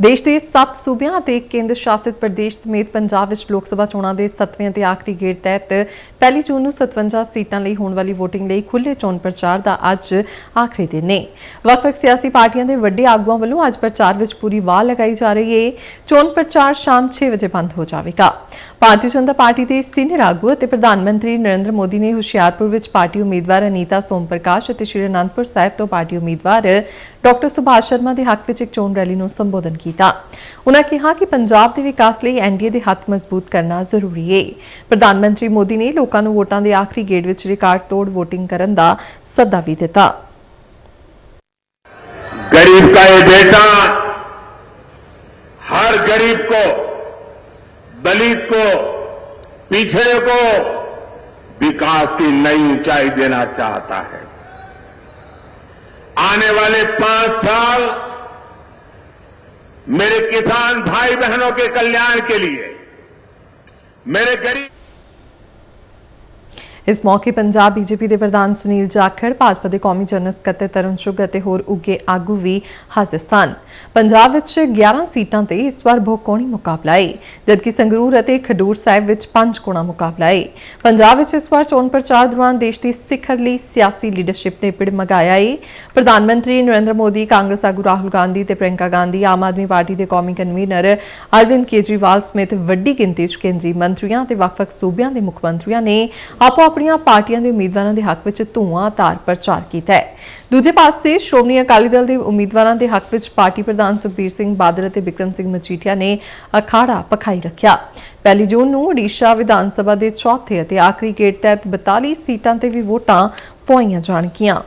ਦੇਸ਼ ਦੇ 7 ਸੂਬਿਆਂ ਅਤੇ ਕੇਂਦਰ ਸ਼ਾਸਿਤ ਪ੍ਰਦੇਸ਼ ਸਮੇਤ ਪੰਜਾਬ ਵਿੱਚ ਲੋਕ ਸਭਾ ਚੋਣਾਂ ਦੇ 7ਵੇਂ ਅਤੇ ਆਖਰੀ ਗੇੜ ਤਹਿਤ ਪਹਿਲੀ ਜੂਨ ਨੂੰ 57 ਸੀਟਾਂ ਲਈ ਹੋਣ ਵਾਲੀ VOTING ਲਈ ਖੁੱਲ੍ਹੇ ਚੋਣ ਪ੍ਰਚਾਰ ਦਾ ਅੱਜ ਆਖਰੀ ਦਿਨ ਨੇ ਵੱਖ-ਵੱਖ ਸਿਆਸੀ ਪਾਰਟੀਆਂ ਦੇ ਵੱਡੇ ਆਗੂਆਂ ਵੱਲੋਂ ਅੱਜ ਪ੍ਰਚਾਰ ਵਿੱਚ ਪੂਰੀ ਵਾਹ ਲਗਾਈ ਜਾ ਰਹੀ ਹੈ ਚੋਣ ਪ੍ਰਚਾਰ ਸ਼ਾਮ 6 ਵਜੇ ਬੰਦ ਹੋ ਜਾਵੇਗਾ। ਭਾਰਤੀ ਜਨਤਾ ਪਾਰਟੀ ਦੇ ਸੀਨੀਅਰ ਆਗੂ ਅਤੇ ਪ੍ਰਧਾਨ ਮੰਤਰੀ ਨਰਿੰਦਰ ਮੋਦੀ ਨੇ ਹੁਸ਼ਿਆਰਪੁਰ ਵਿੱਚ ਪਾਰਟੀ ਉਮੀਦਵਾਰ ਅਨੀਤਾ ਸੋਮ ਪ੍ਰਕਾਸ਼ ਅਤੇ ਸ਼੍ਰੀ ਅਨੰਦਪੁਰ ਸਾਹਿਬ ਤੋਂ ਪਾਰਟੀ ਉਮੀਦਵਾਰ ਡਾਕਟਰ ਸੁਭਾਸ਼ ਸ਼ਰਮਾ ਦੇ ਹੱਕ ਵਿੱਚ ਇੱਕ ਚੋਣ ਰੈਲੀ ਨੂੰ ਸੰਬੋਧਨ ਕੀਤਾ ਉਨ੍ਹਾਂ ਕਿਹਾ ਕਿ ਪੰਜਾਬ ਦੇ ਵਿਕਾਸ ਲਈ ਐਨਡੀਏ ਦੇ ਹੱਥ ਮਜ਼ਬੂਤ ਕਰਨਾ ਜ਼ਰੂਰੀ ਹੈ ਪ੍ਰਧਾਨ ਮੰਤਰੀ ਮੋਦੀ ਨੇ ਲੋਕਾਂ ਨੂੰ ਵੋਟਾਂ ਦੇ ਆਖਰੀ ਗੇੜ ਵਿੱਚ ਰਿਕਾਰਡ ਤੋੜ VOTING ਕਰਨ ਦਾ ਸੱਦਾ ਵੀ ਦਿੱਤਾ गरीब का ये बेटा हर गरीब को दलित को पिछड़े को विकास की नई ऊंचाई देना चाहता है आने वाले पांच साल मेरे किसान भाई बहनों के कल्याण के लिए मेरे गरीब ਇਸ ਮੌਕੇ ਪੰਜਾਬ ਬੀਜੇਪੀ ਦੇ ਪ੍ਰਧਾਨ ਸੁਨੀਲ ਜਾਖੜ, ਭਾਜਪਾ ਦੇ ਕੌਮੀ ਜਨਰਲ ਸਕੱਤਰ ਤਰੁਣ ਚੁੱਗ ਅਤੇ ਹੋਰ ਉੱਗੇ ਆਗੂ ਵੀ ਹਾਜ਼ਰ ਸਨ। ਪੰਜਾਬ ਵਿੱਚ 11 ਸੀਟਾਂ ਤੇ ਇਸ ਵਾਰ ਬਹੁਕੋਣੀ ਮੁਕਾਬਲਾ ਹੈ ਜਦਕਿ ਸੰਗਰੂਰ ਅਤੇ ਖਡੂਰ ਸਾਹਿਬ ਵਿੱਚ ਪੰਜ ਕੋਣਾ ਮੁਕਾਬਲਾ ਹੈ ਪੰਜਾਬ ਵਿੱਚ ਇਸ ਵਾਰ ਚੋਣ ਪ੍ਰਚਾਰ ਦੌਰਾਨ ਦੇਸ਼ ਦੀ ਸਿਖਰਲੀ ਸਿਆਸੀ ਲੀਡਰਸ਼ਿਪ ਨੇ ਪਿੜ ਮਗਾਇਆ ਹੈ ਪ੍ਰਧਾਨ ਮੰਤਰੀ ਨਰਿੰਦਰ ਮੋਦੀ, ਕਾਂਗਰਸ ਆਗੂ ਰਾਹੁਲ ਗਾਂਧੀ ਤੇ ਪ੍ਰਿੰਕਾ ਗਾਂਧੀ, ਆਮ ਆਦਮੀ ਪਾਰਟੀ ਦੇ ਕੌਮੀ ਕਨਵੀਨਰ ਅਰਵਿੰਦ ਕੇਜਰੀਵਾਲ ਸਮੇਤ ਵੱਡੀ ਗਿਣਤੀ 'ਚ ਕੇਂਦਰੀ ਮੰਤਰੀਆਂ ਤੇ ਵੱਖ-ਵੱਖ ਸੂਬਿਆਂ ਦੇ ਮੁੱਖ ਮੰਤਰੀਆਂ ਨੇ ਆਪੋ ਆਪਣੀਆਂ ਪਾਰਟੀਆਂ ਦੇ ਉਮੀਦਵਾਰਾਂ ਦੇ ਹੱਕ ਵਿੱਚ ਧੂਆਂਧਾਰ ਪ੍ਰਚਾਰ ਕੀਤਾ ਹੈ। ਦੂਜੇ ਪਾਸੇ ਸ਼੍ਰੋਮਣੀ ਅਕਾਲੀ ਦਲ ਦੇ ਉਮੀਦਵਾਰਾਂ ਦੇ ਹੱਕ ਵਿੱਚ ਪਾਰਟੀ ਪ੍ਰਧਾਨ ਸੁਖਬੀਰ ਸਿੰਘ ਬਾਦਲ ਅਤੇ ਵਿਕਰਮ ਸਿੰਘ ਮਜੀਠੀਆ ਨੇ ਅਖਾੜਾ ਪਖਾਈ ਰੱਖਿਆ। ਪਹਿਲੀ ਜੂਨ ਨੂੰ ਓਡੀਸ਼ਾ ਵਿਧਾਨ ਸਭਾ ਦੇ ਚੌਥੇ ਅਤੇ ਆਖਰੀ ਗੇੜ ਤਹਿਤ 42 ਸੀਟਾਂ ਤੇ ਵੀ ਵੋਟਾਂ ਪਾਈਆਂ ਜਾਣਗੀਆਂ।